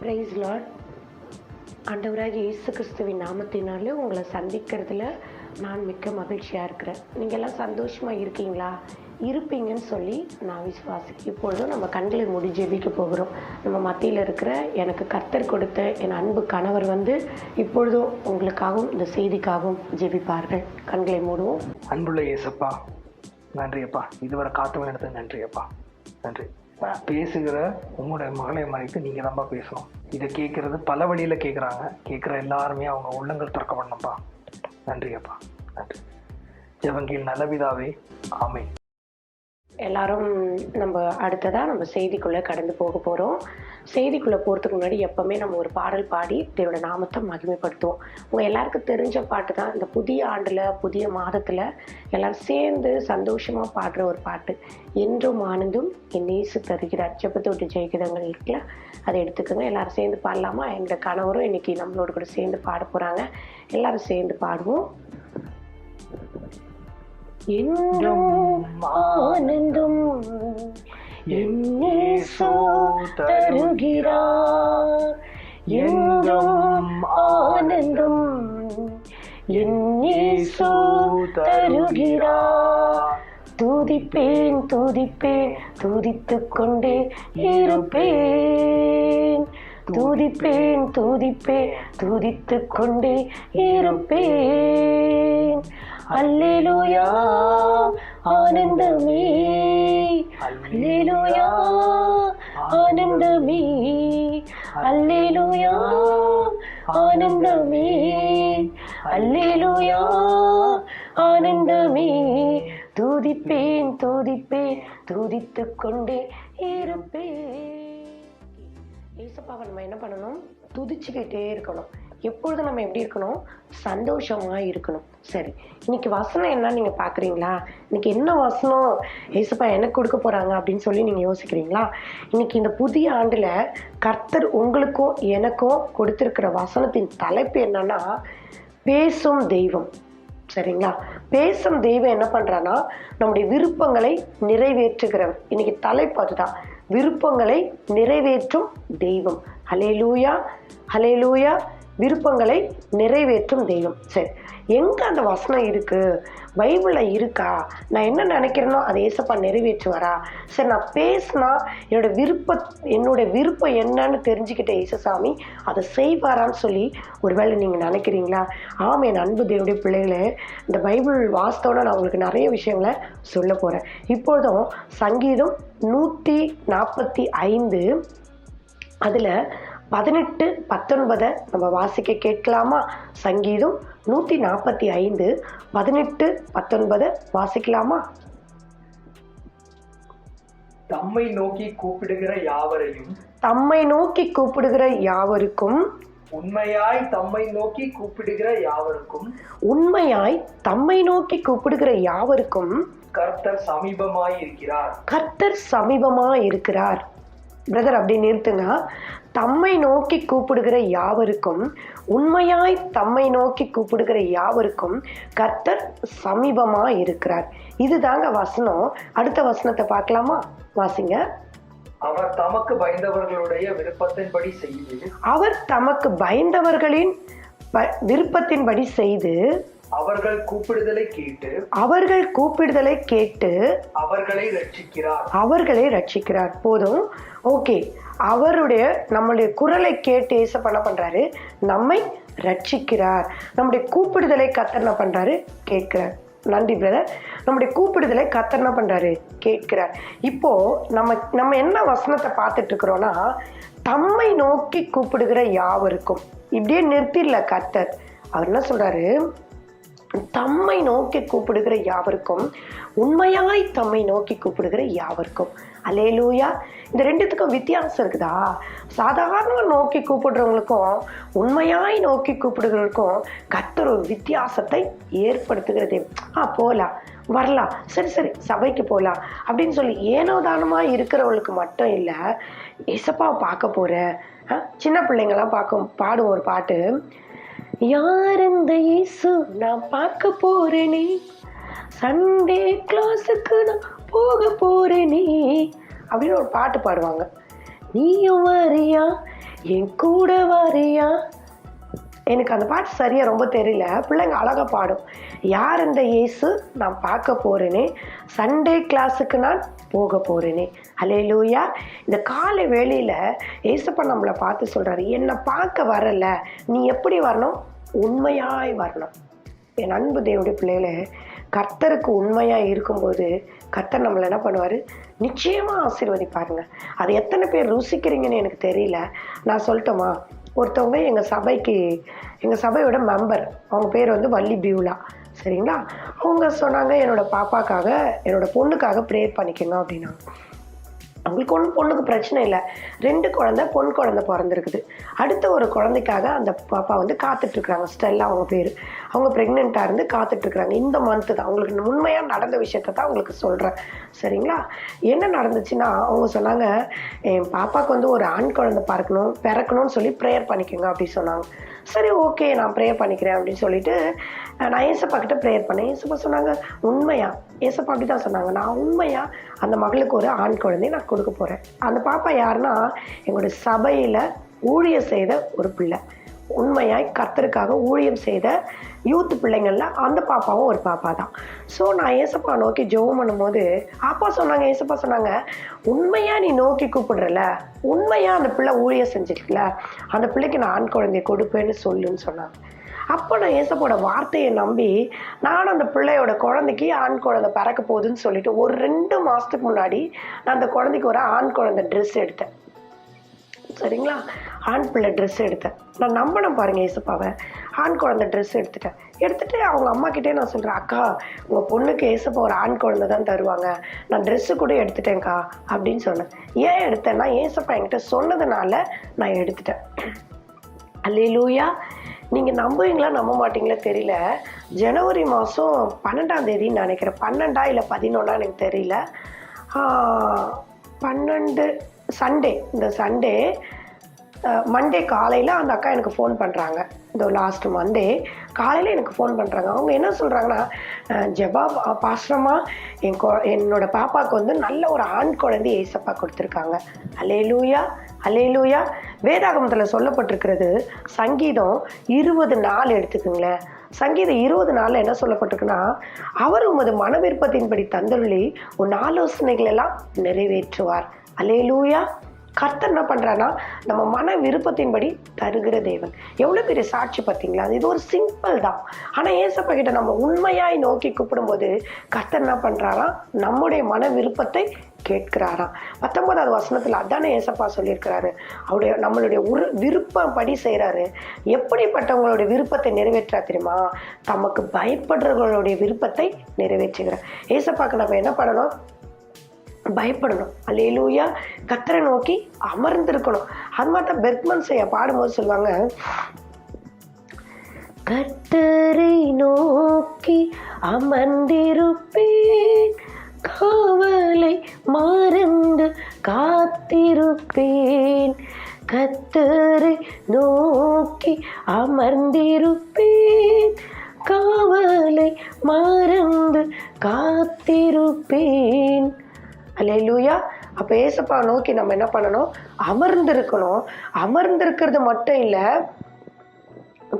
Price Lord ஆண்டவராகிய இயேசு கிறிஸ்துவின் நாமத்தினாலே உங்களை சந்திக்கிறதுல நான் மிக்க மகிழ்ச்சியாக இருக்கிறேன். நீங்கள்லாம் சந்தோஷமாக இருக்கீங்களா? இருப்பீங்கன்னு சொல்லி நான் விசுவாசிக்கிறேன். இப்பொழுதும் நம்ம கண்களை மூடி ஜெபிக்க போகிறோம். நம்ம மத்தியில் இருக்கிற எனக்கு கர்த்தர் கொடுத்த என் அன்பு கணவர் வந்து இப்பொழுதும் உங்களுக்காகவும் இந்த செய்திக்காகவும் ஜெபிப்பார்கள். கண்களை மூடுவோம். அன்புள்ள இயேசப்பா நன்றியப்பா. இதுவரை காத்து நன்றியப்பா. நன்றி. நான் பேசுகிற உங்களுடைய மகளை மறைத்து நீங்கள் தான்ப்பா பேசணும். இதை கேட்குறது பல வழியில் கேட்குறாங்க கேட்குற எல்லாருமே அவங்க உள்ளங்கள் திறக்க பண்ணப்பா நன்றியப்பா. நன்றி. ஜெவங்கில் நல்லவிதாவே ஆமை எல்லாரும் நம்ம அடுத்ததாக நம்ம செய்திக்குள்ளே கடந்து போக போகிறோம் செய்திக்குள்ளே போகிறதுக்கு முன்னாடி எப்போவுமே நம்ம ஒரு பாடல் பாடி தேவோட நாமத்தை மகிமைப்படுத்துவோம். உங்கள் எல்லாருக்கும் தெரிஞ்ச பாட்டு தான். இந்த புதிய ஆண்டில் புதிய மாதத்தில் எல்லாரும் சேர்ந்து சந்தோஷமாக பாடுற ஒரு பாட்டு. என்றும் ஆனந்தும் என் நேசு தருகிறார் ஜெபத்தோட்டு ஜெயிக்கிறவங்க இருக்குல்ல அதை எடுத்துக்கோங்க. எல்லாரும் சேர்ந்து பாடலாமா? எங்களோட கணவரும் இன்னைக்கு நம்மளோட கூட சேர்ந்து பாட போகிறாங்க எல்லாரும் சேர்ந்து பாடுவோம். என்றும் ஆனந்தும் என்னேசு தருகிறார். என்றும் ஆனந்தம் என்னேசு தருகிறார். துதிப்பேன் துதிப்பேன் துதித்து கொண்டே இருப்பேன். துதிப்பேன் துதிப்பேன் துதித்து கொண்டே இருப்பேன். அல்லேலூயா ஆனந்தமே அல்லேலூயா ஆனந்தமே அல்லேலூயா ஆனந்தமே அல்லேலூயா ஆனந்தமே துதிப்பேன் துதிப்பேன். துதித்துக் கொண்டே இருப்பேன். ஏசப்பாவை நம்ம என்ன பண்ணணும்? துதிச்சுக்கிட்டே இருக்கணும். எப்பொழுது நம்ம எப்படி இருக்கணும்? சந்தோஷமாக இருக்கணும். சரி. இன்னைக்கு வசனம் என்ன நீங்கள் பார்க்குறீங்களா இன்னைக்கு என்ன வசனம் ஏசப்பா எனக்கு கொடுக்க போகிறாங்க அப்படின்னு சொல்லி நீங்கள் யோசிக்கிறீங்களா? இன்னைக்கு இந்த புதிய ஆண்டில் கர்த்தர் உங்களுக்கும் எனக்கும் கொடுத்துருக்கிற வசனத்தின் தலைப்பு என்னன்னா பேசும் தெய்வம். சரிங்களா? பேசும் தெய்வம் என்ன பண்ணுறான்னா நம்முடைய விருப்பங்களை நிறைவேற்றுகிறவர். இன்னைக்கு தலைப்பு அதுதான். விருப்பங்களை நிறைவேற்றும் தெய்வம். ஹலேலூயா ஹலேலூயா விருப்பங்களை நிறைவேற்றும் தெய்வம். சரி எங்க அந்த வசனம் இருக்கு? பைபிள்ல இருக்கா? நான் என்ன நினைக்கிறேனோ அதை ஏசப்பா நிறைவேற்றுவாரா? சரி நான் பேசினா என்னோட விருப்ப என்னோட விருப்பம் என்னன்னு தெரிஞ்சுக்கிட்ட ஏசசாமி அதை செய்வாரான்னு சொல்லி ஒருவேளை நீங்கள் நினைக்கிறீங்களா? ஆமாம் என் அன்பு தேவடைய பிள்ளைகளே இந்த பைபிள் வாஸ்தவனை நான் உங்களுக்கு நிறைய விஷயங்களை சொல்ல போகிறேன் இப்பொழுதும் சங்கீதம் நூற்றி நாற்பத்தி ஐந்து அதில் பதினெட்டு பத்தொன்பதை நம்ம வாசிக்க கேட்கலாமா? சங்கீதம் நூற்றி நாற்பத்தி ஐந்து பதினெட்டு பத்தொன்பதை வாசிக்கலாமா? தம்மை நோக்கி கூப்பிடுகிற யாவரையும் தம்மை நோக்கி கூப்பிடுகிற யாவருக்கும் உண்மையாய் தம்மை நோக்கி கூப்பிடுகிற யாவருக்கும் உண்மையாய் தம்மை நோக்கி கூப்பிடுகிற யாவருக்கும் கர்த்தர் சமீபமாய் இருக்கிறார் கர்த்தர் சமீபமா இருக்கிறார் பிரதர் அப்படி நிறுத்துங்க. தம்மை நோக்கி கூப்பிடுகிற யாவருக்கும் உண்மையாய் தம்மை நோக்கி கூப்பிடுகிற யாவருக்கும் கர்த்தர் சமீபமா இருக்கிறார். இதுதாங்க வசனம். அடுத்த வசனத்தை பார்க்கலாமா? வாசிங்க. அவர் தமக்கு பயந்தவர்களுடைய விருப்பத்தின்படி செய்து அவர் தமக்கு பயந்தவர்களின் விருப்பத்தின்படி செய்து அவர்கள் கூப்பிடுதலை கேட்டு அவர்கள் கூப்பிடுதலை கேட்டு அவர்களை ரட்சிக்கிறார் அவர்களை ரட்சிக்கிறார் போதும். ஓகே. அவருடைய நம்மளுடைய குரலை கேட்டு ஏச பண்ண பண்ணுறாரு நம்மை ரட்சிக்கிறார். நம்முடைய கூப்பிடுதலை கத்தர் என்ன பண்றாரு? கேட்கிறார். நன்றி பிரதர் நம்முடைய கூப்பிடுதலை கத்தர் என்ன பண்ணுறாரு கேட்கிறார். இப்போது நம்ம நம்ம என்ன வசனத்தை பார்த்துட்டு இருக்கிறோம்னா தம்மை நோக்கி கூப்பிடுகிற யாவருக்கும். இப்படியே நிறுத்திடல கத்தர் அவர் என்ன சொல்கிறாரு தம்மை நோக்கி கூப்பிடுகிற யாவருக்கும் உண்மையாய் தம்மை நோக்கி கூப்பிடுகிற யாவருக்கும். அலேலூயா இந்த ரெண்டுத்துக்கும் வித்தியாசம் இருக்குதா? சாதாரண நோக்கி கூப்பிடுறவங்களுக்கும் உண்மையாய் நோக்கி கூப்பிடுகிறவங்களுக்கும் கத்தர் ஒரு வித்தியாசத்தை ஏற்படுத்துகிறது. ஆ போகலாம் வரலாம். சரி சரி சபைக்கு போகலாம் அப்படின்னு சொல்லி ஏனோதானமாக இருக்கிறவங்களுக்கு மட்டும் இல்லை இசப்பாவை பார்க்க போகிறேன் சின்ன பிள்ளைங்களாம் பார்க்க பாடும் ஒரு பாட்டு. யார் இந்த இயேசு நான் பார்க்க போறேனே. சண்டே கிளாஸுக்கு நான் போக போறேனே. அப்படின்னு ஒரு பாட்டு பாடுவாங்க. நீயும் வரியா? என் கூட வரியா? எனக்கு அந்த பாட்டு சரியாக ரொம்ப தெரியல. பிள்ளைங்க அழகாக பாடும். யார் இந்த இயேசு நான் பார்க்க போகிறேனே சண்டே கிளாஸுக்கு நான் போக போறேனே அலையலூயா இந்த காலை வேளையில் ஏசப்பா நம்மளை பார்த்து சொல்கிறாரு என்னை பார்க்க வரல. நீ எப்படி வரணும்? உண்மையாய் வரணும். என் அன்பு தேவனுடைய பிள்ளைகளை கர்த்தருக்கு உண்மையாக இருக்கும்போது கர்த்தர் நம்மளை என்ன பண்ணுவார்? நிச்சயமாக ஆசீர்வதிப்பாருங்க. அது எத்தனை பேர் ருசிக்கிறீங்கன்னு எனக்கு தெரியல. நான் சொல்லட்டோமா? ஒருத்தவங்க எங்கள் சபைக்கு எங்கள் சபையோட மெம்பர் அவங்க பேர் வந்து வள்ளி பியூலா. சரிங்களா? அவங்க சொன்னாங்க என்னோட பாப்பாக்காக என்னோட பொண்ணுக்காக ப்ரேயர் பண்ணிக்கோங்க அப்படின்னாங்க அவங்களுக்கு ஒன்றும் பொண்ணுக்கு பிரச்சனை இல்லை. ரெண்டு குழந்தை பொன் குழந்தை பிறந்திருக்குது. அடுத்த ஒரு குழந்தைக்காக அந்த பாப்பா வந்து காத்துட்ருக்குறாங்க. ஸ்டெல்லா அவங்க பேர். அவங்க ப்ரெக்னெண்ட்டாக இருந்து காத்துட்ருக்குறாங்க. இந்த மந்த்து தான். அவங்களுக்கு உண்மையாக நடந்த விஷயத்தை தான் உங்களுக்கு சொல்கிறேன் சரிங்களா? என்ன நடந்துச்சுன்னா அவங்க சொன்னாங்க என் பாப்பாவுக்கு வந்து ஒரு ஆண் குழந்தை பார்க்கணும் பிறக்கணும்னு சொல்லி ப்ரேயர் பண்ணிக்கோங்க அப்படி சொன்னாங்க. சரி ஓகே நான் ப்ரேயர் பண்ணிக்கிறேன் அப்படின்னு சொல்லிட்டு நான் ஏசப்பா கிட்ட ப்ரேயர் பண்ணேன். ஏசப்பா சொன்னாங்க உண்மையா? ஏசப்பா அப்படி தான் சொன்னாங்க. நான் உண்மையா? அந்த மகளுக்கு ஒரு ஆண் குழந்தையை நான் கொடுக்க போறேன். அந்த பாப்பா யாருன்னா எங்களுடைய சபையில ஊழியம் செய்த ஒரு பிள்ளை. உண்மையாய் கத்தருக்காக ஊழியம் செய்த யூத் பிள்ளைங்களில் அந்த பாப்பாவும் ஒரு பாப்பா தான் ஸோ நான் ஏசப்பா நோக்கி ஜெபம் பண்ணும்போது அப்பா சொன்னாங்க ஏசப்பா சொன்னாங்க உண்மையாக நீ நோக்கி கூப்பிடுறல உண்மையாக அந்த பிள்ளை ஊழியம் செஞ்சிருக்கல அந்த பிள்ளைக்கு நான் ஆண் குழந்தைய கொடுப்பேன்னு சொல்லுன்னு சொன்னாங்க. அப்போ நான் ஏசப்போட வார்த்தையை நம்பி நானும் அந்த பிள்ளையோட குழந்தைக்கு ஆண் குழந்தை பறக்க போகுதுன்னு சொல்லிட்டு ஒரு ரெண்டு மாதத்துக்கு முன்னாடி நான் அந்த குழந்தைக்கு ஒரு ஆண் குழந்தை ட்ரெஸ் எடுத்தேன். சரிங்களா? ஆண் பிள்ளை ட்ரெஸ் எடுத்தேன். நான் நம்பினேன் பாருங்க ஏசப்பாவை. ஆண் குழந்தை ட்ரெஸ் எடுத்துட்டேன். எடுத்துட்டு அவங்க அம்மா கிட்டே நான் சொல்கிறேன் அக்கா உங்கள் பொண்ணுக்கு ஏசப்பா ஒரு ஆண் குழந்தை தான் தருவாங்க. நான் ட்ரெஸ்ஸு கூட எடுத்துட்டேன்க்கா அப்படின்னு சொன்னேன். ஏன் எடுத்தேன்னா ஏசப்பா என்கிட்ட சொன்னதுனால நான் எடுத்துட்டேன். அல்லையிலூயா நீங்கள் நம்புவீங்களா நம்ப மாட்டீங்களா தெரியல. ஜனவரி மாதம் பன்னெண்டாம் தேதின்னு நினைக்கிறேன். பன்னெண்டா இல்லை பதினொன்னா எனக்கு தெரியல. பன்னெண்டு சண்டே. இந்த சண்டே மண்டே காலையில் அந்த அக்கா எனக்கு ஃபோன் பண்ணுறாங்க இந்த லாஸ்ட் மண்டே காலையில் எனக்கு ஃபோன் பண்ணுறாங்க அவங்க என்ன சொல்கிறாங்கன்னா ஜெபா பாஸ்ரமாக என் கொ என்னோட பாப்பாவுக்கு வந்து நல்ல ஒரு ஆண் குழந்தை ஏசப்பா கொடுத்துருக்காங்க. அலே லூயா அலே லூயா வேதாகமத்தில் சொல்லப்பட்டிருக்கிறது சங்கீதம் இருபது நாள் எடுத்துக்குங்களேன். சங்கீதம் இருபது நாளில் என்ன சொல்லப்பட்டிருக்குன்னா அவர் உமது மன விருப்பத்தின்படி தந்தருளி உன் ஆலோசனைகள் எல்லாம் நிறைவேற்றுவார். அலேலூயா கர்த்தர் என்ன பண்ணுறான்னா நம்ம மன விருப்பத்தின்படி தருகிற தேவன். எவ்வளோ பெரிய சாட்சி பார்த்தீங்களா? இது ஒரு சிம்பிள் தான். ஆனால் ஏசப்பா கிட்ட நம்ம உண்மையாய் நோக்கி கூப்பிடும்போது கர்த்தர் என்ன பண்ணுறாராம் நம்முடைய மன விருப்பத்தை கேட்கிறாராம் பத்தொன்பதாவது வசனத்தில் அதானே ஏசப்பா சொல்லியிருக்கிறாரு. அவருடைய நம்மளுடைய உரு விருப்பப்படி செய்கிறாரு எப்படிப்பட்டவங்களுடைய விருப்பத்தை நிறைவேற்றா தெரியுமா? தமக்கு பயப்படுறவங்களுடைய விருப்பத்தை நிறைவேற்றுகிறார். ஏசப்பாக்கு நம்ம என்ன பண்ணணும்? பயப்படணும். அல்லேலூயா. கத்தரை நோக்கி அமர்ந்திருக்கணும். அது மாதிரி தான் பெர்க்மன் செய்ய பாடும்போது சொல்லுவாங்க கத்தரை நோக்கி அமர்ந்திருப்பேன். காவலை மறந்து காத்திருப்பேன். கத்தரை நோக்கி அமர்ந்திருப்பேன். காவலை மறந்து காத்திருப்பேன். அல்லேலூயா அப்ப ஏசப்பா நோக்கி நம்ம என்ன பண்ணணும்? அமர்ந்திருக்கணும். அமர்ந்திருக்கிறது மட்டும் இல்லை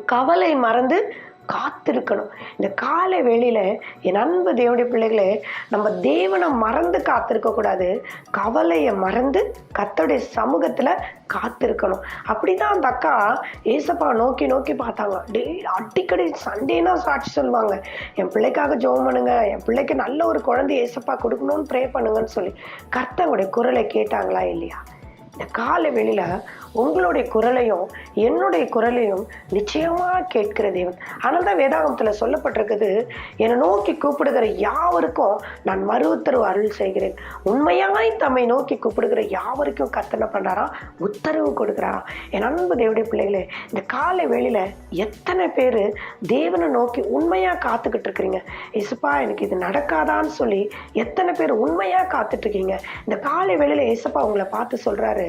கவலை மறந்து காத்திருக்கணும். இந்த காலை வெளியில் என் அன்பு தேவனுடைய பிள்ளைகளே நம்ம தேவனை மறந்து காத்திருக்கக்கூடாது கவலையை மறந்து கத்தோடைய சமூகத்தில் காத்திருக்கணும். அப்படி தான் அந்த அக்கா ஏசப்பா நோக்கி நோக்கி பார்த்தாங்க. டெய்லி அடிக்கடி சண்டேனா சாட்சி சொல்லுவாங்க. என் பிள்ளைக்காக ஜோம் பண்ணுங்க என் பிள்ளைக்கு நல்ல ஒரு குழந்தை ஏசப்பா கொடுக்கணும்னு ப்ரே பண்ணுங்கன்னு சொல்லி கர்த்தங்களுடைய குரலை கேட்டாங்களா இல்லையா? இந்த காலை வெளியில உங்களுடைய குரலையும் என்னுடைய குரலையும் நிச்சயமாக கேட்கிற தேவன். ஆனால் தான் வேதாகமத்தில் சொல்லப்பட்டிருக்குது என்னை நோக்கி கூப்பிடுகிற யாவருக்கும் நான் மறுத்தரவு அருள் செய்கிறேன். உண்மையாய் தம்மை நோக்கி கூப்பிடுகிற யாவருக்கும் கத்தனை பண்றாராம் உத்தரவு கொடுக்குறாரா என் அன்பு தேவடைய பிள்ளைகளே இந்த காலை வேளையில் எத்தனை பேர் தேவனை நோக்கி உண்மையாக காத்துக்கிட்டு இருக்கிறீங்க இசுப்பா எனக்கு இது நடக்காதான்னு சொல்லி எத்தனை பேர் உண்மையாக காத்துட்டு இருக்கீங்க இந்த காலை வேளையில் ஏசப்பா உங்களை பார்த்து சொல்கிறாரு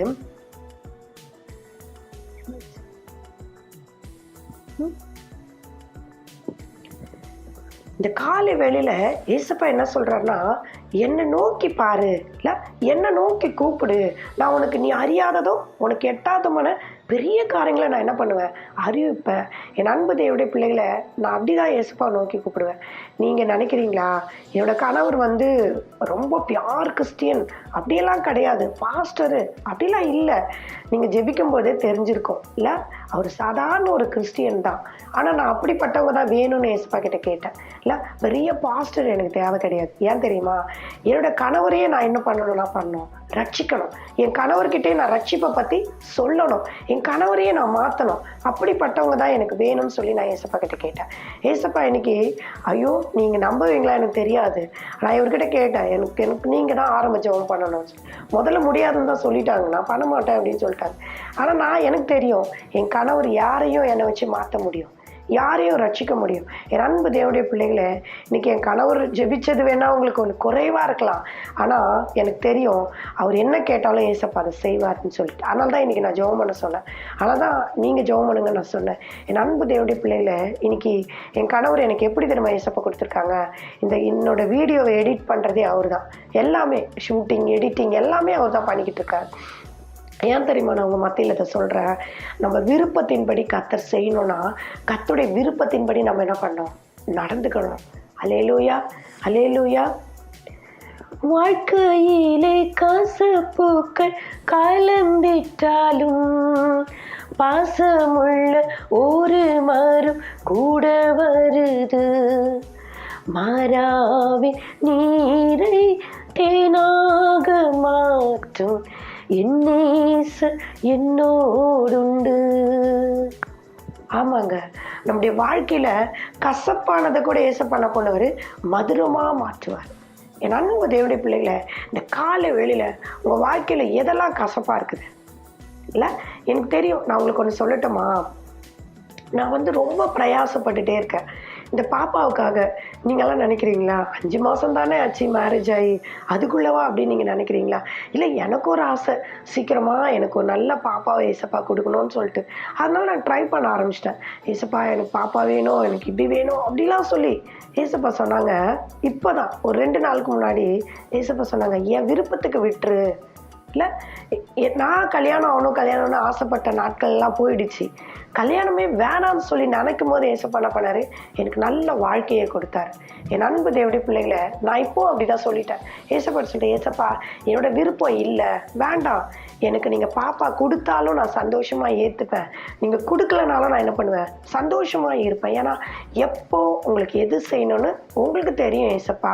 இந்த காலை வேளையில ஏசப்பா என்ன சொல்றாருன்னா என்னை நோக்கி பாரு. இல்ல என்னை நோக்கி கூப்பிடு. நான் உனக்கு நீ அறியாததோ உனக்கு எட்டாதமான பெரிய காரியங்களை நான் என்ன பண்ணுவேன்? அறிவிப்பேன். என் அன்பு தேவையுடைய பிள்ளைகளை நான் அப்படிதான் ஏசப்பா நோக்கி கூப்பிடுவேன். நீங்கள் நினைக்கிறீங்களா? என்னோட கணவர் வந்து ரொம்ப பியார் கிறிஸ்டியன் அப்படியெல்லாம் கிடையாது. பாஸ்டரு அப்படிலாம் இல்லை. நீங்கள் ஜெபிக்கும் போதே தெரிஞ்சிருக்கும். இல்லை? அவர் சாதாரண ஒரு கிறிஸ்டியன் தான். ஆனால் நான் அப்படிப்பட்டவங்க தான் வேணும்னு ஏசப்பா கிட்ட கேட்டேன். இல்லை? பெரிய பாஸ்டர் எனக்கு தேவை கிடையாது. ஏன் தெரியுமா? என்னோட கணவரையே நான் என்ன பண்ணணும்னா பண்ணணும். ரட்சிக்கணும். என் கணவர்கிட்டே நான் ரட்சிப்பை பற்றி சொல்லணும். என் கணவரையே நான் மாற்றணும் அப்படிப்பட்டவங்க தான் எனக்கு வேணும்னு சொல்லி நான் ஏசப்பா கிட்ட கேட்டேன். ஏசப்பா இன்னைக்கு ஐயோ நீங்கள் நம்புவீங்களா? எனக்கு தெரியாது. நான் இவர்கிட்ட கேட்டேன். எனக்கு எனக்கு நீங்கள் தான் ஆரம்ப ஜெபம் பண்ணணும். முதல்ல முடியாதுன்னு தான் சொல்லிட்டாங்க. நான் பண்ண மாட்டேன் அப்படின்னு சொல்லிட்டாங்க. ஆனால் நான் எனக்கு தெரியும் என் கணவர் யாரையும் என்னை வச்சு மாற்ற முடியும். யாரையும் ரட்சிக்க முடியும். என் அன்பு தேவடைய பிள்ளைகளே இன்னைக்கு என் கணவர் ஜெபிச்சது வேணால் உங்களுக்கு ஒன்று குறைவாக இருக்கலாம். ஆனால் எனக்கு தெரியும் அவர் என்ன கேட்டாலும் ஏசப்பா அதை செய்வார்னு சொல்லிட்டு. அதனால தான் இன்னைக்கு நான் ஜெபம் பண்ண சொன்னேன். ஆனால் தான் நீங்கள் ஜெபம் பண்ணுங்க நான் சொன்னேன். என் அன்பு தேவடைய பிள்ளைகளே இன்னைக்கு என் கணவர் எனக்கு எப்படி தெரியுமா ஏசப்பா கொடுத்துருக்காங்க? இந்த என்னோட வீடியோவை எடிட் பண்ணுறதே அவர் தான் எல்லாமே ஷூட்டிங் எடிட்டிங் எல்லாமே அவர் தான் பண்ணிக்கிட்டு இருக்கார். ஏன் தெரியுமா நான் உங்கள் மத்தியில் இதை சொல்கிறேன் நம்ம விருப்பத்தின்படி கத்தர் செய்யணும்னா கத்துடைய விருப்பத்தின்படி நம்ம என்ன பண்ணோம் நடந்துக்கணும். அலேலூயா அலேலூயா வாழ்க்கையிலே காசப்பூக்கள் கலந்திட்டாலும் பாசமுள்ள ஒரு மரம் கூட வருது. மாறாவின் நீரை தேனாக மாற்றும். என்னேச என்னோடுண்டு. ஆமாங்க. நம்முடைய வாழ்க்கையில கசப்பானதை கூட ஏசப்பான கொண்டவர் மதுரமாக மாற்றுவார். என் அன்பு தேவடைய பிள்ளைகளை இந்த காலை வெளியில் உங்கள் வாழ்க்கையில் எதெல்லாம் கசப்பாக இருக்குது? இல்லை? எனக்கு தெரியும். நான் உங்களுக்கு ஒன்று சொல்லட்டுமா? நான் வந்து ரொம்ப பிரயாசப்பட்டுட்டே இருக்கேன். இந்த பாப்பாவுக்காக நீங்களாம் நினைக்கிறீங்களா? அஞ்சு மாதம் தானே ஆச்சு மேரேஜ் ஆகி அதுக்குள்ளவா அப்படின்னு நீங்கள் நினைக்கிறீங்களா? இல்லை எனக்கு ஒரு ஆசை. சீக்கிரமாக எனக்கு ஒரு நல்ல பாப்பாவை ஏசப்பா கொடுக்கணும்னு சொல்லிட்டு. அதனால நான் ட்ரை பண்ண ஆரம்பிச்சிட்டேன். ஏசப்பா எனக்கு பாப்பா வேணும் எனக்கு இப்படி வேணும் அப்படிலாம் சொல்லி ஏசப்பா சொன்னாங்க. இப்போ தான் ஒரு ரெண்டு நாளுக்கு முன்னாடி ஏசப்பா சொன்னாங்க என் விருப்பத்துக்கு விட்டுரு. இல்லை நான் கல்யாணம் ஆகணும் கல்யாணம்னு ஆசைப்பட்ட நாட்கள்லாம் போயிடுச்சு. கல்யாணமே வேணாம்னு சொல்லி நினைக்கும் போது ஏசப்பா என்ன பண்ணாரு? எனக்கு நல்ல வாழ்க்கையை கொடுத்தாரு. என் அன்பு தேவடி பிள்ளைகளை நான் இப்போ அப்படிதான் சொல்லிட்டேன். ஏசப்பா சொல்லிட்டேன் ஏசப்பா என்னோட விருப்பம் இல்லை வேண்டாம். எனக்கு நீங்கள் பாப்பா கொடுத்தாலும் நான் சந்தோஷமாக ஏற்றுப்பேன் நீங்கள் கொடுக்கலனாலும் நான் என்ன பண்ணுவேன்? சந்தோஷமாக இருப்பேன். ஏன்னா எப்போ உங்களுக்கு எது செய்யணும்னு உங்களுக்கு தெரியும் ஏசப்பா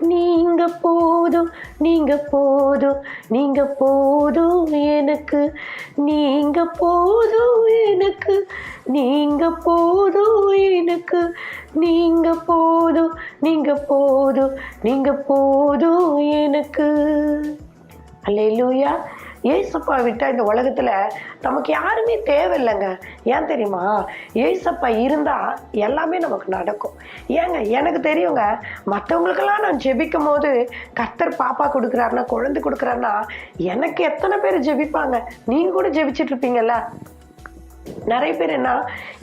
நீங்க போதும் நீங்க போதும் நீங்க போதும் எனக்கு நீங்க போதும் எனக்கு நீங்க போதும் எனக்கு நீங்க போதும் நீங்க போதும் நீங்க போதும் எனக்கு. அல்லையா ஏசப்பா விட்டால் இந்த உலகத்தில் நமக்கு யாருமே தேவையில்லைங்க. ஏன் தெரியுமா? ஏசப்பா இருந்தால் எல்லாமே நமக்கு நடக்கும். ஏங்க எனக்கு தெரியுங்க மற்றவங்களுக்கெல்லாம் நான் ஜெபிக்கும் போது கர்த்தர் பாப்பா கொடுக்குறாருன்னா குழந்தை கொடுக்குறாருன்னா எனக்கு எத்தனை பேர் ஜெபிப்பாங்க? நீங்கள் கூட ஜெபிச்சிட்ருப்பீங்கல்ல நிறைய பேர் என்ன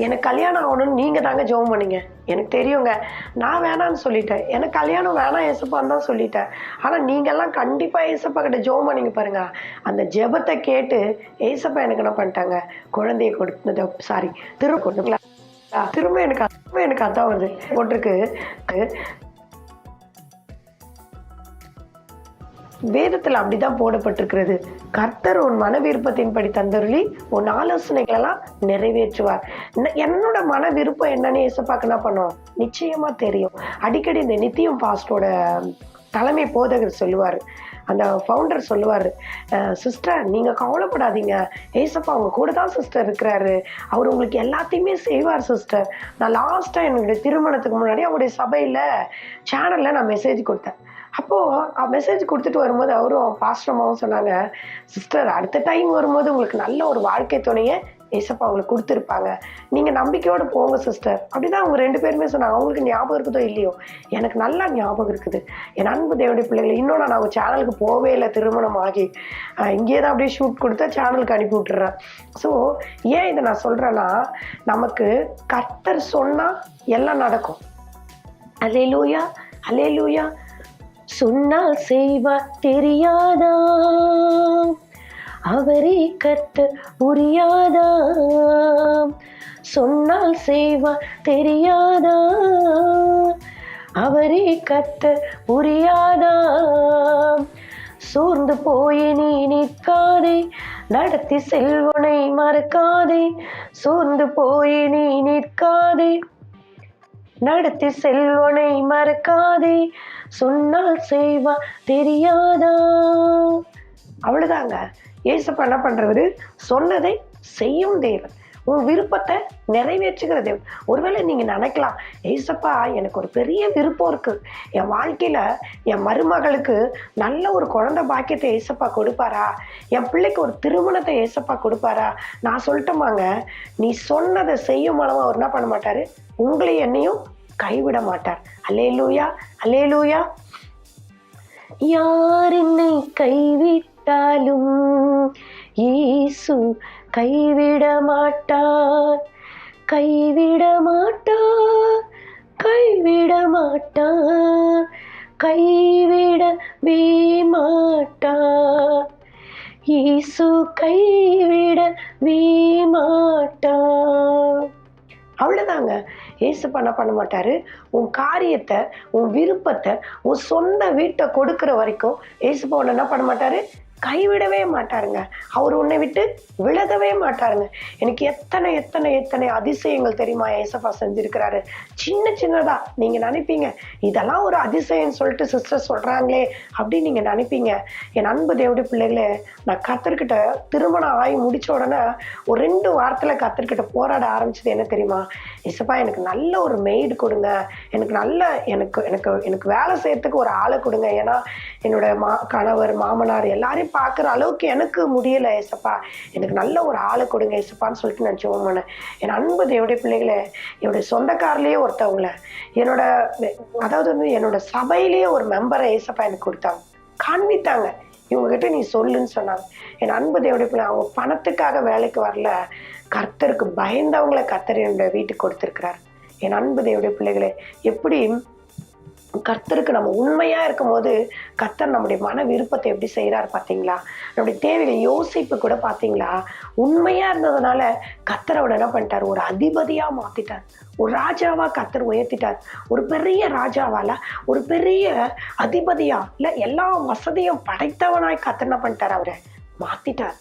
எனக்கு கல்யாணம் ஆகணும்னு நீங்க தாங்க ஜோம் பண்ணீங்க. எனக்கு தெரியுங்க. நான் வேணான்னு சொல்லிட்டேன். எனக்கு கல்யாணம் வேணாம் ஏசப்பான்னு தான் சொல்லிட்டேன். ஆனால் நீங்கள்லாம் கண்டிப்பாக ஏசப்பா கிட்ட ஜெபம் பண்ணீங்க பாருங்க. அந்த ஜெபத்தை கேட்டு ஏசப்பா எனக்கு என்ன பண்ணிட்டாங்க? குழந்தைய கொடுத்தது சாரி திரும்ப கொண்டு திரும்ப எனக்கு திரும்ப எனக்கு அதான் வருது. போட்டிருக்கு. வேதத்துல அப்படிதான் போடப்பட்டிருக்கிறது. கர்த்தர் உன் மன விருப்பத்தின்படி தந்தருளி உன் ஆலோசனைகளெல்லாம் நிறைவேற்றுவார். என்னோட மன விருப்பம் என்னன்னு ஏசப்பாக்கு என்ன பண்ணுவோம் நிச்சயமா தெரியும். அடிக்கடி இந்த நித்தியம் பாஸ்டோட தலைமை போதகர் சொல்லுவார். அந்த ஃபவுண்டர் சொல்லுவார் சிஸ்டர் நீங்கள் கவலைப்படாதீங்க. ஏசப்பா அவங்க கூட தான் சிஸ்டர் இருக்கிறாரு. அவர் உங்களுக்கு எல்லாத்தையுமே செய்வார் சிஸ்டர் நான் லாஸ்ட்டாக என்னுடைய திருமணத்துக்கு முன்னாடி அவருடைய சபையில் சேனலில் நான் மெசேஜ் கொடுத்தேன். அப்போது மெசேஜ் கொடுத்துட்டு வரும்போது அவரும் பாஸ்டமாவும் சொன்னாங்க சிஸ்டர் அடுத்த டைம் வரும்போது உங்களுக்கு நல்ல ஒரு வாழ்க்கை துணையை ஏசப்பா அவங்களுக்கு கொடுத்துருப்பாங்க. நீங்கள் நம்பிக்கையோடு போங்க சிஸ்டர் அப்படிதான் அவங்க ரெண்டு பேருமே சொன்னாங்க. அவங்களுக்கு ஞாபகம் இருக்குதோ இல்லையோ எனக்கு நல்லா ஞாபகம் இருக்குது. என் அன்பு தேவடைய பிள்ளைகளை இன்னும் நான் அவங்க சேனலுக்கு போவே இல்லை திருமணம் ஆகி. இங்கே தான் அப்படியே ஷூட் கொடுத்தா சேனலுக்கு அனுப்பி விட்டுறேன். ஸோ ஏன் இதை நான் சொல்கிறேன்னா நமக்கு கர்த்தர் சொன்னால் எல்லாம் நடக்கும். அதே லூயா அலே லூயா சொன்னால் செய்வார் தெரியாதா? அவரே கத்த புரியாதா சொன்னால் செய்வார் தெரியாதா? அவரே கத்த புரியாதா சோர்ந்து போய் நீ நிற்காதே நடத்தி செல்வனை மறக்காதே சோர்ந்து போய் நீ நிற்காதே நடத்தி செல்வனை மறக்காதே சொன்னால் செய்வா தெரியாதா? அவ்வளவுதாங்க. ஏசப்பா என்ன பண்றவரு? சொன்னதை செய்யும் தேவன். உன் விருப்பத்தை நிறைவேற்றுகிற தேவன். ஒருவேளை நீங்க நினைக்கலாம் ஏசப்பா எனக்கு ஒரு பெரிய விருப்பம் இருக்கு. என் வாழ்க்கையில என் மருமகளுக்கு நல்ல ஒரு குழந்தை பாக்கியத்தை ஏசப்பா கொடுப்பாரா? என் பிள்ளைக்கு ஒரு திருமணத்தை ஏசப்பா கொடுப்பாரா? நான் சொல்லட்டுமாங்க? நீ சொன்னதை செய்யும் அளவு அவர் என்ன பண்ண மாட்டாரு? உங்களையும் என்னையும் கைவிட மாட்டார். அல்லே லூயா அல்லே லூயா யார் என்னை கைவிட்டாலும் ஈசு கைவிட மாட்டார். கைவிட மாட்டார் கைவிட மாட்டார். கைவிடவே மாட்டார் இயேசு கைவிடவே மாட்டார் அவ்வளோதாங்க ஏசப்பா என்ன பண்ண மாட்டார்? உன் காரியத்தை உன் விருப்பத்தை உன் சொந்த வீட்டை கொடுக்குற வரைக்கும் ஏசப்பா உன்னை என்ன பண்ண மாட்டார்? கைவிடவே மாட்டாருங்க. அவர் உன்னை விட்டு விலகவே மாட்டாருங்க. எனக்கு எத்தனை எத்தனை எத்தனை அதிசயங்கள் தெரியுமா ஏசப்பா செஞ்சிருக்கிறாரு. சின்ன சின்னதா நீங்க நினைப்பீங்க. இதெல்லாம் ஒரு அதிசயம் சொல்லிட்டு சிஸ்டர் சொல்றாங்களே அப்படின்னு நீங்க நினைப்பீங்க. என் அன்பு தேவடி பிள்ளைகளே நான் கத்தர்கிட்ட திருமணம் ஆகி முடிச்ச உடனே ஒரு ரெண்டு வாரத்துல கத்தர்கிட்ட போராட ஆரம்பிச்சது என்ன தெரியுமா? இசப்பா எனக்கு நல்ல ஒரு மெய்டு கொடுங்க. எனக்கு நல்ல எனக்கு எனக்கு எனக்கு வேலை செய்யறதுக்கு ஒரு ஆளை கொடுங்க. ஏன்னா என்னோட மா கணவர் மாமனார் எல்லாரையும் பார்க்குற அளவுக்கு எனக்கு முடியல இசப்பா. எனக்கு நல்ல ஒரு ஆளை கொடுங்க இசப்பான்னு சொல்லிட்டு நான் ஜெபம் பண்ணேன். என் அன்பு தேவடைய பிள்ளைகளை என்னுடைய சொந்தக்காரலேயே ஒருத்தவங்கள என்னோட அதாவது வந்து என்னோட சபையிலேயே ஒரு மெம்பரை ஏசப்பா எனக்கு கொடுத்தாங்க. காண்பித்தாங்க. இவங்ககிட்ட நீ சொல்லுன்னு சொன்னாங்க. என் அன்பு தேவடைய பிள்ளை அவங்க பணத்துக்காக வேலைக்கு வரல. கர்த்தருக்கு பயந்தவங்களை கர்த்தர் என்னோட வீட்டுக்கு கொடுத்துருக்கிறார். என் அன்பு தேவடைய பிள்ளைகளே எப்படி கர்த்தருக்கு நம்ம உண்மையா இருக்கும்போது கர்த்தர் நம்முடைய மன விருப்பத்தை எப்படி செய்கிறாரு பார்த்தீங்களா? நம்முடைய தேவையை யோசிப்பு கூட பார்த்தீங்களா? உண்மையா இருந்ததுனால கர்த்தர் அவனை என்ன பண்ணிட்டார்? ஒரு அதிபதியாக மாத்திட்டார். ஒரு ராஜாவா கர்த்தர் உயர்த்திட்டார். ஒரு பெரிய ராஜாவால ஒரு பெரிய அதிபதியா இல்லை எல்லா வசதியும் படைத்தவனாய் கர்த்தர் என்ன பண்ணிட்டார் அவரை? மாத்திட்டார்.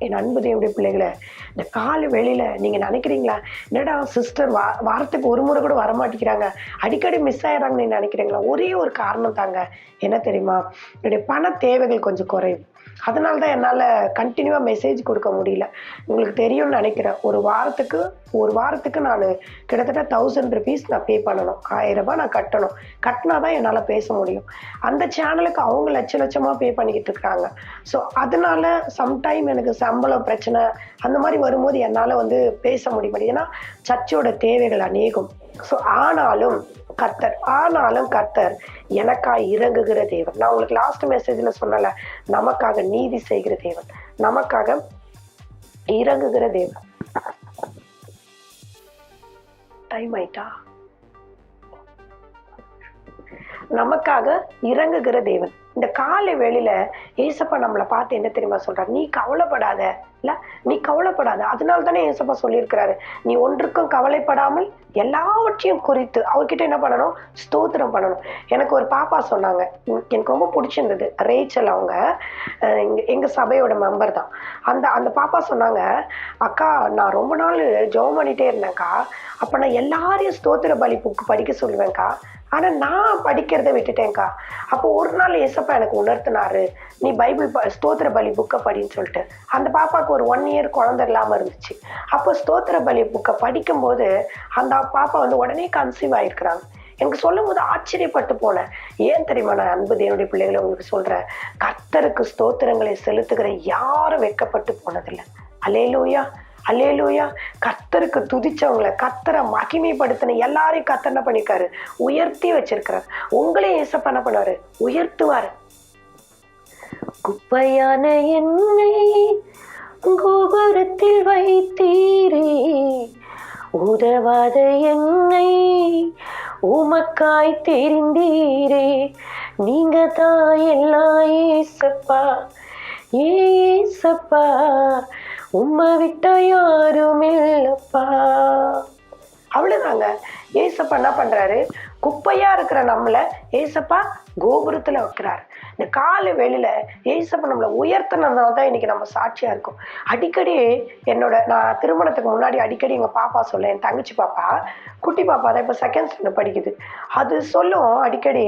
என் அன்பு தேவடைய பிள்ளைகளை இந்த கால வெளியில நீங்க நினைக்கிறீங்களா? என்னடா சிஸ்டர் வா வாரத்துக்கு ஒரு முறை கூட வரமாட்டேங்கிறாங்க. அடிக்கடி மிஸ் ஆயிடுறாங்கன்னு நினைக்கிறீங்களா? ஒரே ஒரு காரணம் தாங்க. என்ன தெரியுமா? என்னுடைய பண தேவைகள் கொஞ்சம் குறையும் அதனால தான் என்னால் கண்டினியூவாக மெசேஜ் கொடுக்க முடியல. உங்களுக்கு தெரியும்னு நினைக்கிறேன். ஒரு வாரத்துக்கு ஒரு வாரத்துக்கு நான் கிட்டத்தட்ட தௌசண்ட் ருபீஸ் நான் பே பண்ணணும். ஆயிரம் ரூபாய் நான் கட்டணும். கட்டினா தான் என்னால் பேச முடியும். அந்த சேனலுக்கு அவங்க லட்ச லட்சமாக பே பண்ணிக்கிட்டு இருக்கிறாங்க ஸோ அதனால சம்டைம் எனக்கு சம்பளம் பிரச்சனை அந்த மாதிரி வரும்போது என்னால் வந்து பேச முடிய மாட்டேங்குது ஏன்னா சர்ச்சோட தேவைகள் அநேகம். ஸோ ஆனாலும் கர்த்தர். ஆனாலும் கர்த்தர் எனக்காய் இறங்குகிற தேவன். நான் உங்களுக்கு லாஸ்ட் மெசேஜ்ல சொன்னல நமக்காக நீதி செய்கிற தேவன். நமக்காக இறங்குகிற தேவன். டைம் ஆயிட்டா? நமக்காக இறங்குகிற தேவன். இந்த காலை வேளையில ஏசப்பா நம்மளை பார்த்து என்ன தெரியுமா சொல்றாரு? நீ கவலைப்படாத. இல்லை? நீ கவலைப்படாத. அதனால தானே ஏசப்பா சொல்லியிருக்கிறாரு. நீ ஒன்றுக்கும் கவலைப்படாமல் எல்லாவற்றையும் குறித்து அவர்கிட்ட என்ன பண்ணணும்? ஸ்தோத்திரம் பண்ணணும். எனக்கு ஒரு பாப்பா சொன்னாங்க. எனக்கு ரொம்ப பிடிச்சிருந்தது. ரேச்சல் அவங்க எங்கள் எங்க சபையோட மெம்பர் தான். அந்த அந்த பாப்பா சொன்னாங்க அக்கா நான் ரொம்ப நாள் ஜெபம் பண்ணிட்டே இருந்தேன்க்கா. அப்ப நான் எல்லாரையும் ஸ்தோத்திர பலி புக்கு படிக்க சொல்லுவேன்க்கா. ஆனா நான் படிக்கிறத விட்டுட்டேன்க்கா. அப்போ ஒரு நாள் ஏசப்பா எனக்கு உணர்த்தினாரு நீ பைபிள் ப- ஸ்தோத்திர பலி புக்கை படின்னு சொல்லிட்டு. அந்த பாப்பாவுக்கு ஒரு ஒன் இயர் குழந்தை இல்லாம இருந்துச்சு. அப்போ ஸ்தோத்திர பலி புக்கை படிக்கும்போது அந்த பாப்பா வந்து உடனே கன்சீவ் ஆயிருக்கிறாங்க. எனக்கு சொல்லும் போது ஆச்சரியப்பட்டு போனேன். ஏன் தெரியுமா நான் அன்பு தேவனுடைய பிள்ளைகளை உங்களுக்கு சொல்றேன். கர்த்தருக்கு ஸ்தோத்திரங்களை செலுத்துகிற யாரும் வெட்கப்பட்டு போனதில்லை. அலையிலோயா அல்லேலூயா கத்தருக்கு துதிச்சவங்களை கத்தரை மகிமைப்படுத்தின எல்லாரையும் கத்தர் என்ன பண்ணிருக்காரு? உயர்த்தி வச்சிருக்கிறார். உங்களையும் ஏசப்பா என்ன பண்ணுவாரு? உயர்த்துவாரு. குப்பையான என்னை கோபுரத்தில் வைத்தீரே. உதவாத என்னை உமக்காய் தெரிந்தீரே. நீங்க தான் எல்லாம் ஏசப்பா. ஏசப்பா. உம்மை விட்டா யாரும் இல்லப்பா. அவ்வளவுதாங்க. ஏசப்பா என்ன பண்றாரு? குப்பையா இருக்கிற நம்மள ஏசப்பா கோபுரத்துல வைக்கிறாரு. இந்த கால வெளியில ஏசப்பா நம்மளை உயர்த்தினதுனால தான் இன்னைக்கு நம்ம சாட்சியா இருக்கும். அடிக்கடி என்னோட நான் திருமணத்துக்கு முன்னாடி அடிக்கடி எங்க பாப்பா சொல்ல என் தங்கச்சி பாப்பா குட்டி பாப்பா தான் இப்போ செகண்ட் ஸ்டாண்டர்ட் படிக்குது. அது சொல்லும் அடிக்கடி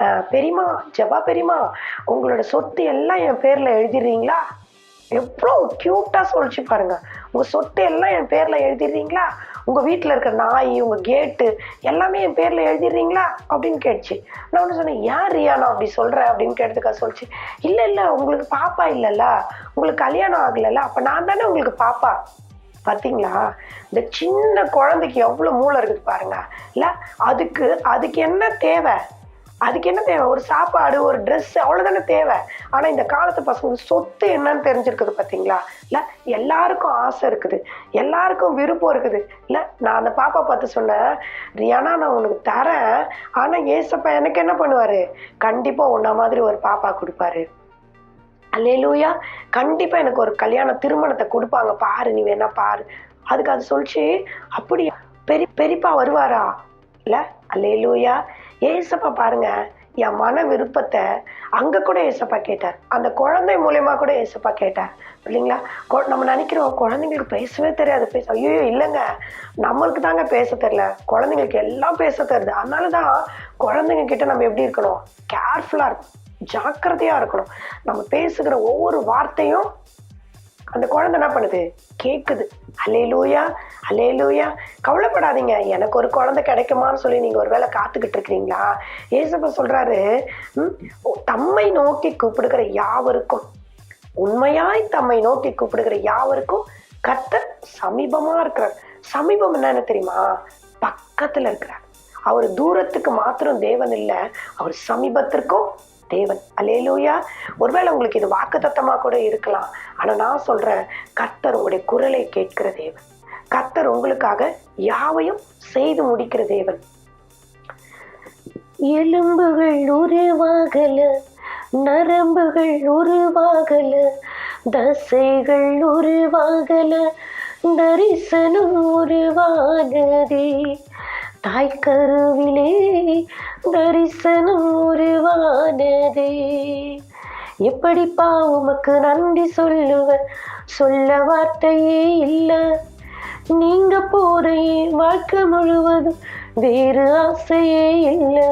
பெரியமா பெரியம்மா ஜபா பெரியமா உங்களோட சொத்து எல்லாம் என் பேர்ல எழுதிடுறீங்களா? எவ்வளோ க்யூட்டாக சொல்லிச்சு பாருங்க. உங்க சொத்து எல்லாம் என் பேர்ல எழுதிடுறீங்களா? உங்க வீட்டில் இருக்கிற நாய் உங்க கேட்டு எல்லாமே என் பேர்ல எழுதிடுறீங்களா? அப்படின்னு கேட்டுச்சு. நான் ஒன்று சொன்னேன் ஏன் ரியானா அப்படி சொல்ற அப்படின்னு கேட்டதுக்கா சொல்லிச்சு. இல்லை இல்லை உங்களுக்கு பாப்பா இல்லைல்ல. உங்களுக்கு கல்யாணம் ஆகலைல்ல. அப்போ நான் தானே உங்களுக்கு பாப்பா. பார்த்தீங்களா இந்த சின்ன குழந்தைக்கு எவ்வளோ மூளை இருக்குது பாருங்க. இல்லை அதுக்கு அதுக்கு என்ன தேவை? அதுக்கு என்ன தேவை? ஒரு சாப்பாடு ஒரு ட்ரெஸ் அவ்வளோதானே தேவை. ஆனால் இந்த காலத்து பசங்க சொத்து என்னன்னு தெரிஞ்சிருக்குது பார்த்தீங்களா இல்லை எல்லாருக்கும் ஆசை இருக்குது. எல்லாருக்கும் விருப்பம் இருக்குது. இல்லை நான் அந்த பாப்பா பார்த்து சொன்னேன் ரியானா நான் உனக்கு தரேன். ஆனால் ஏசப்பா எனக்கு என்ன பண்ணுவார்? கண்டிப்பாக உன்ன மாதிரி ஒரு பாப்பா கொடுப்பாரு. அல்லேலூயா. கண்டிப்பா எனக்கு ஒரு கல்யாண திருமணத்தை கொடுப்பாங்க. பாரு நீ வேணா பாரு. அதுக்கு அது சொல்லிச்சு அப்படி பெரி பெரியப்பா வருவாரா? இல்ல அல்லேலூயா. ஏசப்பா பாருங்க என் மன விருப்பத்தை அங்க கூட ஏசப்பா கேட்டார். அந்த குழந்தை மூலயமா கூட ஏசப்பா கேட்டார். இல்லைங்களா கொ- நம்ம நினைக்கிறோம் குழந்தைங்களுக்கு பேசவே தெரியாது பேச ஐயோ இல்லைங்க. நம்மளுக்கு தாங்க பேச தெரியல. குழந்தைங்களுக்கு எல்லாம் பேச தெரியுது. அதனாலதான் குழந்தைங்க கிட்ட நம்ம எப்படி இருக்கணும்? கேர்ஃபுல்லாக இருக்கணும். ஜாக்கிரதையாக இருக்கணும். நம்ம பேசுகிற ஒவ்வொரு வார்த்தையும் அந்த குழந்தை என்ன பண்ணுது? கேட்குது அலே லூயா அலே லூயா கவலைப்படாதீங்க. எனக்கு ஒரு குழந்தை கிடைக்குமான்னு சொல்லி நீங்கள் ஒரு வேளை காத்துக்கிட்டு இருக்கிறீங்களா? ஏசப்ப சொல்கிறாரு ம், தம்மை நோக்கி கூப்பிடுகிற யாவருக்கும் உண்மையாய் தம்மை நோக்கி கூப்பிடுகிற யாவருக்கும் கர்த்தர் சமீபமாக இருக்கிறார். சமீபம் என்னன்னு தெரியுமா? பக்கத்தில் இருக்கிறார். அவர் தூரத்துக்கு மாத்திரம் தேவன் இல்லை அவர் சமீபத்திற்கும் தேவன். அலேலூயா ஒருவேளை உங்களுக்கு இது வாக்குத்தத்தமாக கூட இருக்கலாம். ஆனால் நான் சொல்கிறேன் கர்த்தர் உங்களுடைய குரலை கேட்கிற தேவன். கர்த்தர் உங்களுக்காக யாவையும் செய்து முடிக்கிற தேவன். எலும்புகள் உருவாகல நரம்புகள் உருவாகல தசைகள் உருவாகல தரிசனம் உருவானதே. தாய்க்கருவிலே தரிசனம் உருவானதே. எப்படிப்பா உமக்கு நன்றி சொல்லுவ சொல்ல வார்த்தையே இல்லை. நீங்க போறையே வாழ்க்கை முழுவதும் வேறு ஆசையே இல்லை.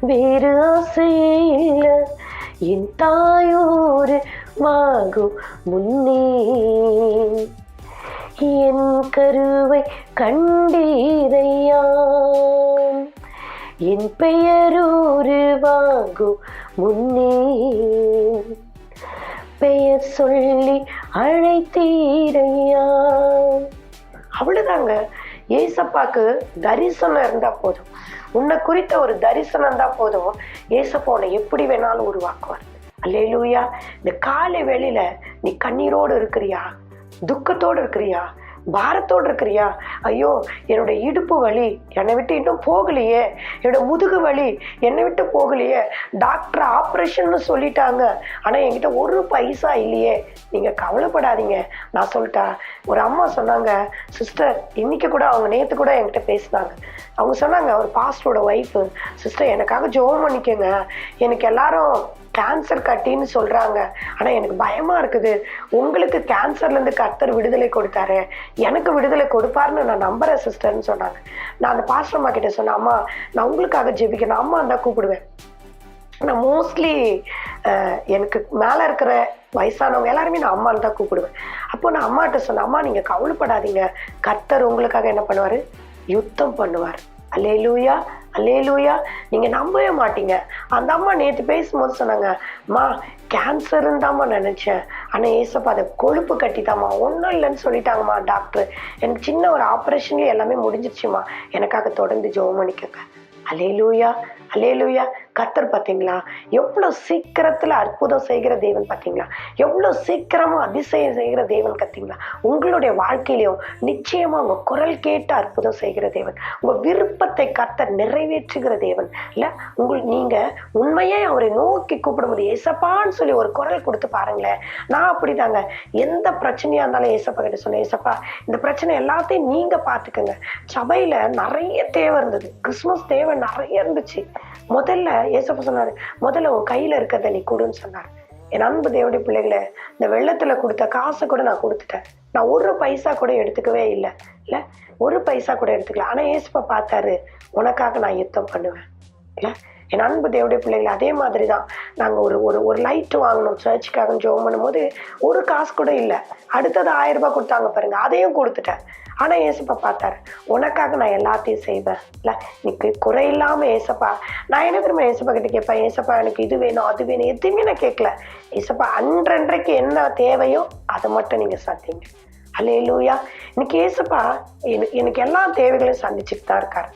வேறு ஆசையே இல்லை. என் தாயோரு வாகும் முன்னே. என் கருவை கண்டீரையா என் பெயரூரு வாகும் முன்னே. பெயர் சொல்லி அழைத்தீரையா அவ்வளவுதாங்க. ஏசப்பாக்கு தரிசனம் இருந்தா போதும். உன்னை குறித்த ஒரு தரிசனம் தான் போதும். ஏசப்போனை எப்படி வேணாலும் உருவாக்குவார். அல்லேலூயா. இந்த காலை வேளையில நீ கண்ணீரோடு இருக்கிறியா? துக்கத்தோடு இருக்கிறியா? பாரத்தோடு இருக்கிறியா? ஐயோ என்னோட இடுப்பு வலி என்னை விட்டு இன்னும் போகலையே. என்னோட முதுகு வலி என்னை விட்டு போகலையே. டாக்டர் ஆப்ரேஷன்னு சொல்லிட்டாங்க. ஆனால் என்கிட்ட ஒரு பைசா இல்லையே. நீங்கள் கவலைப்படாதீங்க. நான் சொல்லிட்டா ஒரு அம்மா சொன்னாங்க சிஸ்டர் இன்னைக்கு கூட அவங்க நேற்று கூட என்கிட்ட பேசினாங்க. அவங்க சொன்னாங்க ஒரு பாஸ்டரோட ஒய்ஃபு சிஸ்டர் எனக்காக ஜோம் பண்ணிக்கோங்க. எனக்கு எல்லாரும் கேன்சர் கட்டின்னு சொல்றாங்க. ஆனா எனக்கு பயமா இருக்குது. உங்களுக்கு கேன்சர்ல இருந்து கர்த்தர் விடுதலை கொடுத்தாரு. எனக்கு விடுதலை கொடுப்பாருன்னு நான் நம்புறேன் சிஸ்டர்னு சொன்னாங்க. நான் அந்த பாஸ்டர் அம்மா கிட்ட சொன்னேன் அம்மா நான் உங்களுக்காக ஜெபிக்கணும். அம்மா தான் கூப்பிடுவேன். நான் மோஸ்ட்லி எனக்கு மேலே இருக்கிற வயசானவங்க எல்லாருமே நான் அம்மான்னு தான் கூப்பிடுவேன். அப்போ நான் அம்மாட்ட சொன்னேன் அம்மா நீங்கள் கவலைப்படாதீங்க. கர்த்தர் உங்களுக்காக என்ன பண்ணுவார்? யுத்தம் பண்ணுவார். அலேலூயா அலேலூயா நீங்கள் நம்பவே மாட்டீங்க. அந்த அம்மா நேற்று பேசும்போது சொன்னாங்க மா கேன்சருன்னு தாம்மா நினச்சேன். ஆனால் ஏசப்பா அதை கொழுப்பு கட்டித்தாம்மா ஒன்றும் இல்லைன்னு சொல்லிட்டாங்கம்மா டாக்டர் எனக்கு சின்ன ஒரு ஆப்ரேஷன்லேயே எல்லாமே முடிஞ்சிருச்சுமா எனக்காக தொடர்ந்து ஜெபம் பண்ணிக்கோங்க அலேலூயா அலேலூயா கத்தர் பார்த்தீங்களா எவ்வளோ சீக்கிரத்தில் அற்புதம் செய்கிற தேவன் பார்த்தீங்களா எவ்வளோ சீக்கிரமாக அதிசயம் செய்கிற தேவன் கத்திங்களா உங்களுடைய வாழ்க்கையிலையும் நிச்சயமாக உங்கள் குரல் கேட்டு அற்புதம் செய்கிற தேவன். உங்கள் விருப்பத்தை கத்தர் நிறைவேற்றுகிற தேவன். இல்லை உங்கள் நீங்கள் உண்மையே அவரை நோக்கி கூப்பிடும்போது ஏசப்பான்னு சொல்லி ஒரு குரல் கொடுத்து பாருங்களேன். நான் அப்படிதாங்க. எந்த பிரச்சனையாக இருந்தாலும் ஏசப்பா கிட்ட சொன்னேன் ஏசப்பா இந்த பிரச்சனை எல்லாத்தையும் நீங்கள் பார்த்துக்கோங்க சபையில் நிறைய தேவை இருந்தது. கிறிஸ்மஸ் தேவை நிறைய இருந்துச்சு. முதல்ல ஏசப்பா சொன்னார் முதல்ல உன் கையில் இருக்கிறத நீ கொடுன்னு சொன்னார். என் அன்பு தேவடைய பிள்ளைகளை இந்த வெள்ளத்துல கொடுத்த காசை கூட நான் கொடுத்துட்டேன். நான் ஒரு பைசா கூட எடுத்துக்கவே இல்லை. இல்லை ஒரு பைசா கூட எடுத்துக்கல. ஆனால் ஏசப்பா பார்த்தாரு உனக்காக நான் யுத்தம் பண்ணுவேன். இல்லை என் அன்பு தேவடைய பிள்ளைகள் அதே மாதிரி தான் நாங்கள் ஒரு ஒரு ஒரு லைட்டு வாங்கணும். சர்ச்சுக்காக ஜோம் பண்ணும்போது ஒரு காசு கூட இல்லை. அடுத்தது ஆயிரம் ரூபாய் கொடுத்தாங்க பாருங்க அதையும் கொடுத்துட்டேன். ஆனால் ஏசப்பா பார்த்தாரு உனக்காக நான் எல்லாத்தையும் செய்வேன். இல்லை இன்னைக்கு குறையில்லாமல் ஏசப்பா நான் என்ன திரும்ப ஏசப்பா கிட்ட கேட்பேன்? ஏசப்பா எனக்கு இது வேணும் அது வேணும். எதுவுமே நான் கேட்கல. ஏசப்பா அன்றன்றைக்கு என்ன தேவையோ அதை மட்டும் நீங்கள் சந்திங்க. அல்லேலூயா இன்னைக்கு ஏசப்பா எனக்கு எனக்கு எல்லா தேவைகளையும் சந்திச்சுட்டு தான் இருக்கார்.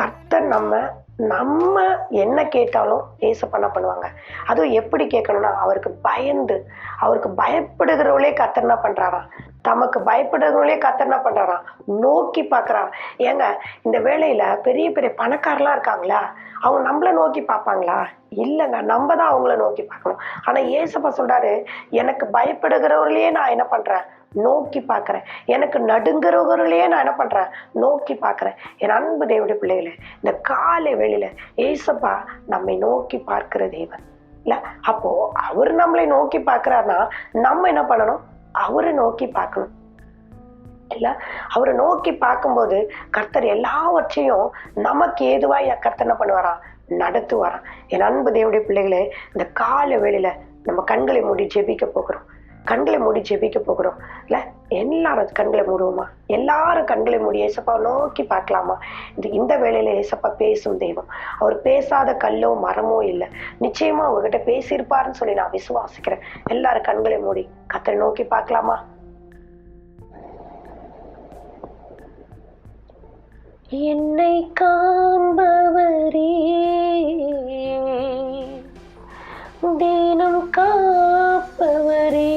கர்த்தர் நம்ம நம்ம என்ன கேட்டாலும் ஏசப்பா என்ன பண்ணுவாங்க. அதுவும் எப்படி கேட்கணும்னா அவருக்கு பயந்து அவருக்கு பயப்படுகிறவளே கர்த்தர் என்ன தமக்கு பயப்படுறவங்களே கர்த்தர் என்ன பண்ணுறாராம் நோக்கி பார்க்குறான் ஏங்க இந்த வேலையில பெரிய பெரிய பணக்காரலாம் இருக்காங்களா? அவங்க நம்மள நோக்கி பார்ப்பாங்களா? இல்லைங்க நம்ம தான் அவங்கள நோக்கி பார்க்கணும். ஆனா ஏசப்பா சொல்றாரு எனக்கு பயப்படுகிறவர்களையே நான் என்ன பண்றேன்? நோக்கி பார்க்குறேன். எனக்கு நடுங்கிறவர்களையே நான் என்ன பண்ணுறேன் நோக்கி பார்க்குறேன். என் அன்பு தேவடைய பிள்ளைகளை இந்த காலை வெளியில் ஏசப்பா நம்மை நோக்கி பார்க்கிற தேவன். இல்லை அப்போது அவர் நம்மளை நோக்கி பார்க்கறாருன்னா நம்ம என்ன பண்ணணும்? அவரை நோக்கி பார்க்கணும். இல்லை அவரை நோக்கி பார்க்கும்போது கர்த்தர் எல்லாவற்றையும் நமக்கு ஏதுவாக கர்த்தர் என்ன பண்ணுவாராம் நடத்துவாராம் என் அன்பு தேவடைய பிள்ளைகளே இந்த காலை வெளியில் நம்ம கண்களை மூடி ஜெபிக்க போகிறோம். கண்களை மூடி ஜெபிக்க போகிறோம். இல்லை எல்லாரும் கண்களை மூடுவோமா? எல்லாரும் கண்களை மூடி ஏசப்பா நோக்கி பார்க்கலாமா? இது இந்த வேளையில ஏசப்பா பேசும் தெய்வம். அவர் பேசாத கல்லோ மரமோ இல்லை. நிச்சயமா அவர்கிட்ட பேசியிருப்பாருன்னு சொல்லி நான் விசுவாசிக்கிறேன். எல்லாரும் கண்களை மூடி கத்தரை நோக்கி பார்க்கலாமா? என்னை காண்பவரே தினம் காப்பவரே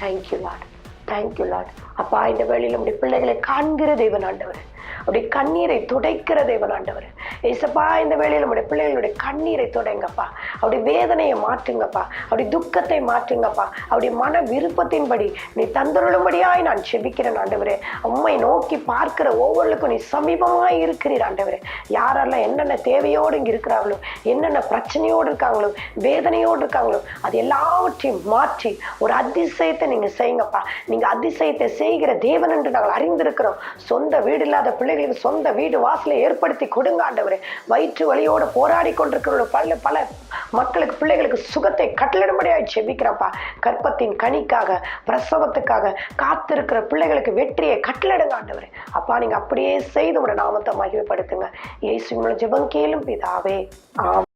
தேங்க்யூ லாட் தேங்க்யூ லாட் அப்பா இந்த வேளையில் நம்முடைய பிள்ளைகளை காண்கிற தெய்வன் ஆண்டவர். அப்படி கண்ணீரை துடைக்கிற ஆண்டவர். ஏசப்பா இந்த வேளையில் நம்முடைய பிள்ளைகளுடைய கண்ணீரை துடைங்கப்பா. அப்படி வேதனையை மாற்றுங்கப்பா. அப்படி துக்கத்தை மாற்றுங்கப்பா. அப்படி மன விருப்பத்தின்படி நீ தந்தருளும்படியாய் நான் செபிக்கிறேன் ஆண்டவரே. உண்மை நோக்கி பார்க்கிற ஒவ்வொருக்கும் நீ சமீபமாய் இருக்கிறீர் ஆண்டவரே. யாரெல்லாம் என்னென்ன தேவையோடு இங்கே இருக்கிறாங்களோ என்னென்ன பிரச்சனையோடு இருக்காங்களோ வேதனையோடு இருக்காங்களோ அது எல்லாவற்றையும் மாற்றி ஒரு அதிசயத்தை நீங்க செய்யுங்கப்பா. நீங்க அதிசயத்தை செய்கிற தேவன் என்று நாங்கள் அறிந்திருக்கிறோம். சொந்த வீடு இல்லாத பிள்ளைகளுக்கு சொந்த வீடு வாசலை ஏற்படுத்தி கொடுங்க ஆண்டவரே. வயிற்று வழியோடு போராடி கொண்டிருக்கிற பல பல மக்களுக்கு பிள்ளைகளுக்கு சுகத்தை கட்டளிடும்படியாக செபிக்கிறப்பா. கற்பத்தின் கனிக்காக பிரசவத்துக்காக காத்திருக்கிற பிள்ளைகளுக்கு வெற்றியை கட்டளிடுங்க அப்பா நீங்க அப்படியே செய்து உட நாமத்தை மகிமைப்படுத்துங்க. இயேசு ஜெபம் கேளும் பிதாவே. ஆம்